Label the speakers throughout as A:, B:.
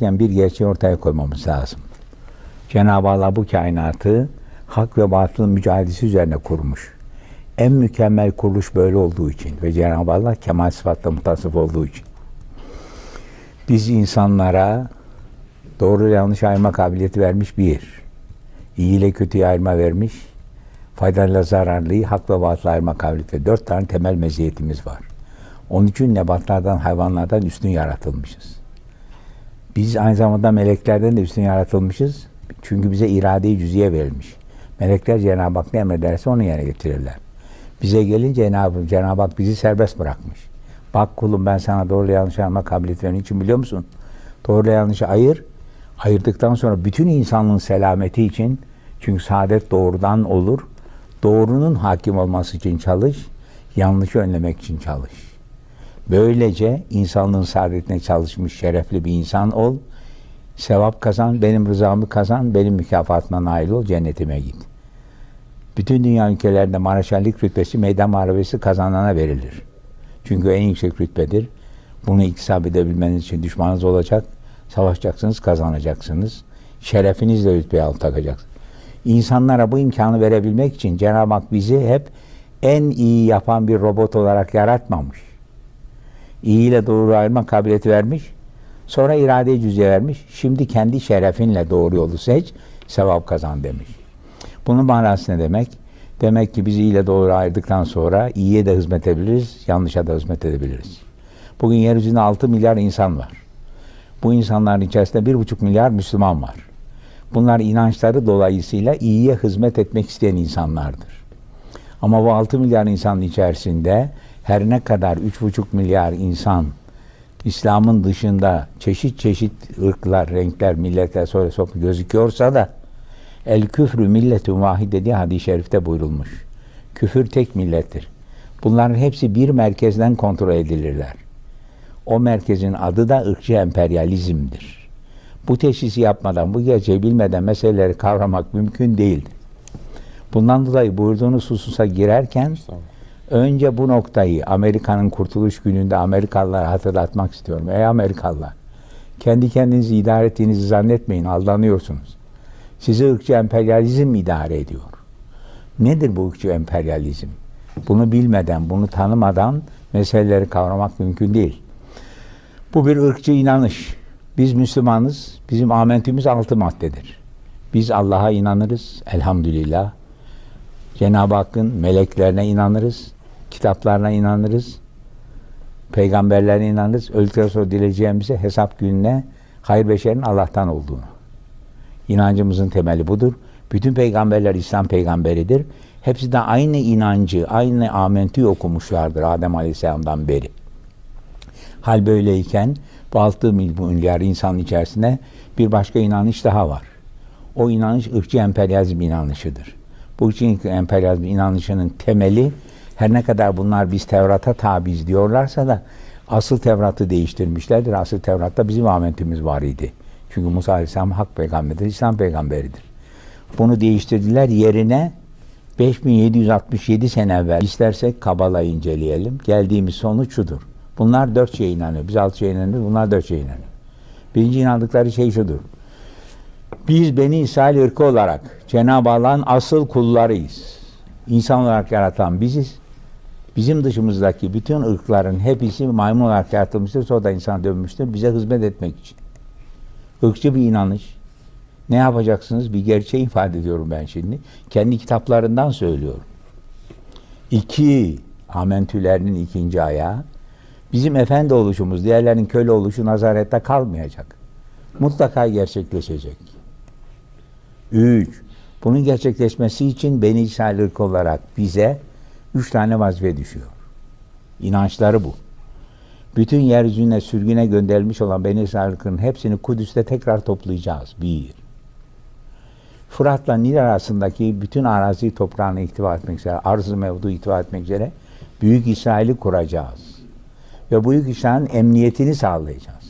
A: Yani bir gerçeği ortaya koymamız lazım. Cenab-ı Allah bu kainatı hak ve batılın mücadelesi üzerine kurmuş. En mükemmel kuruluş böyle olduğu için ve Cenab-ı Allah kemal sıfatla mutasıf olduğu için. Biz insanlara doğru yanlış ayırma kabiliyeti vermiş bir. İyi ile kötüyü ayırma vermiş. Faydayla zararlıyı hak ve batıl ayırma kabiliyeti. Dört tane temel meziyetimiz var. Onun için nebatlardan, hayvanlardan üstün yaratılmışız. Biz aynı zamanda meleklerden de üstün yaratılmışız. Çünkü bize irade-i cüziye verilmiş. Melekler Cenab-ı Hak ne emrederse onu yerine getirirler. Bize gelince Cenab-ı Cenab Hak bizi serbest bırakmış. Bak kulum ben sana doğru yanlış ayırma kabiliyeti verdiğim için biliyor musun? Doğru yanlışı ayır. Ayırdıktan sonra bütün insanlığın selameti için çünkü saadet doğrudan olur. Doğrunun hakim olması için çalış. Yanlışı önlemek için çalış. Böylece insanlığın saadetine çalışmış şerefli bir insan ol. Sevap kazan, benim rızamı kazan, benim mükafatıma nail ol, cennetime git. Bütün dünya ülkelerinde Maraşallik rütbesi meydan muharebesi kazanana verilir. Çünkü en yüksek rütbedir. Bunu iktisap edebilmeniz için düşmanınız olacak. Savaşacaksınız, kazanacaksınız. Şerefinizle rütbeyi alt takacaksınız. İnsanlara bu imkanı verebilmek için Cenab-ı Hak bizi hep en iyi yapan bir robot olarak yaratmamış. İyi ile doğru ayırma kabiliyeti vermiş. Sonra irade-i cüzye vermiş. Şimdi kendi şerefinle doğru yolu seç, sevap kazan demiş. Bunun manası ne demek? Demek ki biz iyi ile doğru ayırdıktan sonra iyiye de hizmet edebiliriz, yanlışa da hizmet edebiliriz. Bugün yeryüzünde 6 milyar insan var. Bu insanların içerisinde 1,5 milyar Müslüman var. Bunlar inançları dolayısıyla iyiye hizmet etmek isteyen insanlardır. Ama bu 6 milyar insanın içerisinde her ne kadar 3,5 milyar insan İslam'ın dışında çeşit çeşit ırklar, renkler, milletler sonra sok gözüküyorsa da el küfrü milletun vahide diye hadis-i şerifte buyurulmuş. Küfür tek millettir. Bunların hepsi bir merkezden kontrol edilirler. O merkezin adı da ırkçı emperyalizmdir. Bu teşhisi yapmadan, bu gerçeği bilmeden meseleleri kavramak mümkün değildir. Bundan dolayı buyurduğunuz hususa girerken önce bu noktayı Amerika'nın kurtuluş gününde Amerikalılara hatırlatmak istiyorum. Ey Amerikalılar, kendi kendinizi idare ettiğinizi zannetmeyin, aldanıyorsunuz. Sizi ırkçı emperyalizm idare ediyor. Nedir bu ırkçı emperyalizm? Bunu bilmeden, bunu tanımadan meseleleri kavramak mümkün değil. Bu bir ırkçı inanış. Biz Müslümanız, bizim amentimiz altı maddedir. Biz Allah'a inanırız, elhamdülillah. Cenab-ı Hakk'ın meleklerine inanırız, kitaplarına inanırız, peygamberlerine inanırız. Öldükten sonra dileyeceğimize hesap gününe hayır beşerin Allah'tan olduğunu. İnancımızın temeli budur. Bütün peygamberler İslam peygamberidir. Hepsi de aynı inancı, aynı amentü okumuşlardır Adem Aleyhisselam'dan beri. Hal böyleyken bu 6 milyar insanın içerisinde bir başka inanış daha var. O inanış ırkçı emperyalizm inanışıdır. Bu ırkçı emperyalizm inanışının temeli her ne kadar bunlar biz Tevrat'a tabiz diyorlarsa da asıl Tevrat'ı değiştirmişlerdir. Asıl Tevrat'ta bizim amentimiz var idi. Çünkü Musa Aleyhisselam hak peygamberidir, İslam peygamberidir. Bunu değiştirdiler yerine 5767 sene evvel istersek Kabala inceleyelim. Geldiğimiz sonuç şudur. Bunlar dört şeye inanıyor. Biz altı şeye inanıyoruz. Bunlar dört şeye inanıyor. Birinci inandıkları şey şudur. Biz Beni İsrail ırkı olarak Cenab-ı Allah'ın asıl kullarıyız. İnsan olarak yaratan biziz. Bizim dışımızdaki bütün ırkların hepsi maymun olarak yaratılmıştır. Sonra da insan dönmüştür. Bize hizmet etmek için. Irkçı bir inanış. Ne yapacaksınız? Bir gerçeği ifade ediyorum ben şimdi. Kendi kitaplarından söylüyorum. İki, amentülerinin ikinci ayağı. Bizim efendi oluşumuz, diğerlerinin köle oluşu nazarette kalmayacak. Mutlaka gerçekleşecek. Üç, bunun gerçekleşmesi için Beni İsrail olarak bize üç tane vazife düşüyor. İnançları bu. Bütün yeryüzüne sürgüne gönderilmiş olan Beni İsrail ırkının hepsini Kudüs'te tekrar toplayacağız. Bir. Fırat'la Nil arasındaki bütün arazi toprağını ihtiva etmek üzere, arz-ı mevdu ihtiva etmek üzere Büyük İsrail'i kuracağız. Ve Büyük İsrail'in emniyetini sağlayacağız.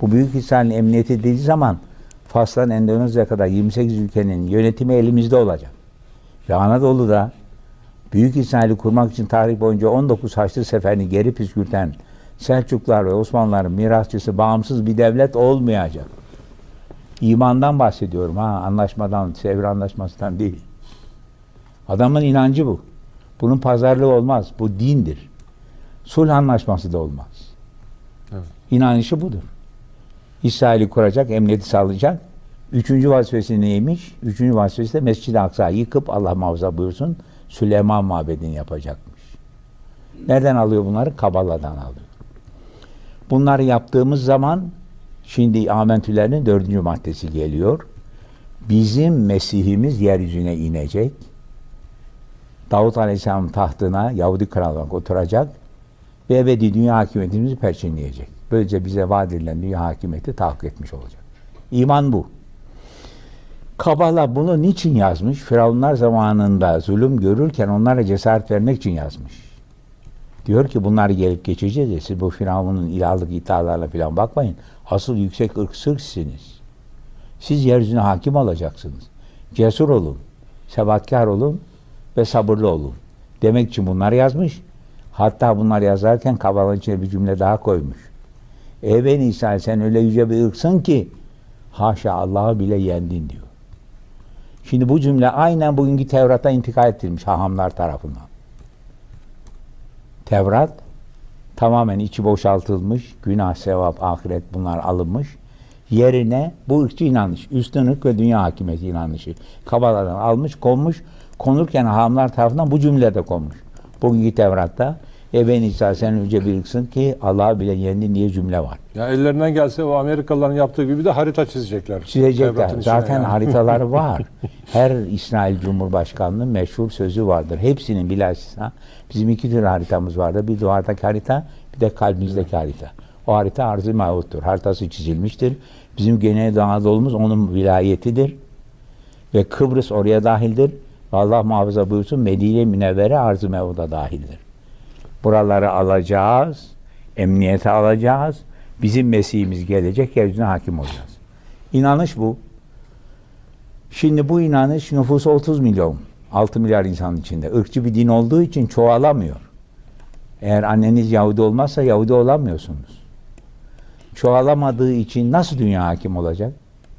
A: Bu Büyük İsrail'in emniyeti dediği zaman Fas'tan Endonezya'ya kadar 28 ülkenin yönetimi elimizde olacak. Ve Anadolu'da Büyük İsrail'i kurmak için tarih boyunca 19 Haçlı seferini geri püskürten Selçuklar ve Osmanlıların mirasçısı bağımsız bir devlet olmayacak. İmandan bahsediyorum ha anlaşmadan, Sevr anlaşmasından değil. Adamın inancı bu. Bunun pazarlığı olmaz. Bu dindir. Sulh anlaşması da olmaz.
B: Evet.
A: İnanışı budur. İsrail'i kuracak, emniyeti sağlayacak. Üçüncü vazifesi neymiş? Üçüncü vazifesi de Mescid-i Aksa'yı yıkıp Allah muhafaza buyursun Süleyman Mabedi'ni yapacakmış. Nereden alıyor bunları? Kabala'dan alıyor. Bunları yaptığımız zaman şimdi Amentülerinin dördüncü maddesi geliyor. Bizim Mesih'imiz yeryüzüne inecek. Davut Aleyhisselam'ın tahtına Yahudi kral oturacak ve ebedi dünya hakimiyetimizi perçinleyecek. Böylece bize vaat edilen dünya hakimiyeti tahakkuk etmiş olacak. İman bu. Kabala bunu niçin yazmış? Firavunlar zamanında zulüm görürken onlara cesaret vermek için yazmış. Diyor ki bunları gelip geçeceğiz ya siz bu Firavun'un ilahlık iddialarla falan bakmayın. Asıl yüksek ırk sizsiniz. Siz yeryüzüne hakim olacaksınız. Cesur olun, sebatkar olun ve sabırlı olun. Demek için bunları yazmış. Hatta bunlar yazarken Kabala'nın içine bir cümle daha koymuş. Ey beni İsrail sen öyle yüce bir ırksın ki haşa Allah'ı bile yendin diyor. Şimdi bu cümle aynen bugünkü Tevrat'a intikal ettirilmiş hahamlar tarafından. Tevrat tamamen içi boşaltılmış, günah, sevap, ahiret bunlar alınmış. Yerine bu ırkçı inanış, üstün ırk ve dünya hakimiyeti inanışı Kabala'dan almış, konmuş. Konurken hahamlar tarafından bu cümle de konmuş. Bugünkü Tevrat'ta e ben İsa sen önce bir ırksın ki Allah'ı bile yendin diye cümle var.
B: Ya ellerinden gelse o Amerikalıların yaptığı gibi de harita çizecekler.
A: Çizecekler. Zaten
B: yani.
A: haritaları var. Her İsrail Cumhurbaşkanı'nın meşhur sözü vardır. Hepsinin bilhassa bizim iki tür haritamız vardır. Bir duvardaki harita, bir de kalbimizdeki harita. O harita arz-ı mevuttur. Haritası çizilmiştir. Bizim Güneydoğu Anadolu'muz onun vilayetidir. Ve Kıbrıs oraya dahildir. Allah muhafaza buyursun Medine Münevvere arz-ı mevuda dahildir. Buraları alacağız, emniyete alacağız. Bizim Mesih'imiz gelecek, yeryüzüne hakim olacağız. İnanış bu. Şimdi bu inanış nüfusu 30 milyon. 6 milyar insanın içinde. Irkçı bir din olduğu için çoğalamıyor. Eğer anneniz Yahudi olmazsa Yahudi olamıyorsunuz. Çoğalamadığı için nasıl dünya hakim olacak?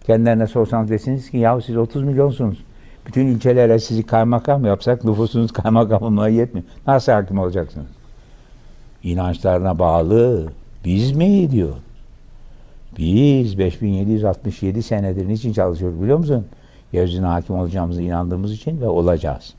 A: Kendilerine sorsanız desiniz ki yahu siz 30 milyonsunuz. Bütün ilçelere sizi kaymakam yapsak nüfusunuz kaymakamlığa yetmiyor. Nasıl hakim olacaksınız? İnançlarına bağlı. Biz mi diyor. Biz 5767 senedir niçin çalışıyoruz biliyor musun? Yeryüzüne hakim olacağımıza inandığımız için ve olacağız.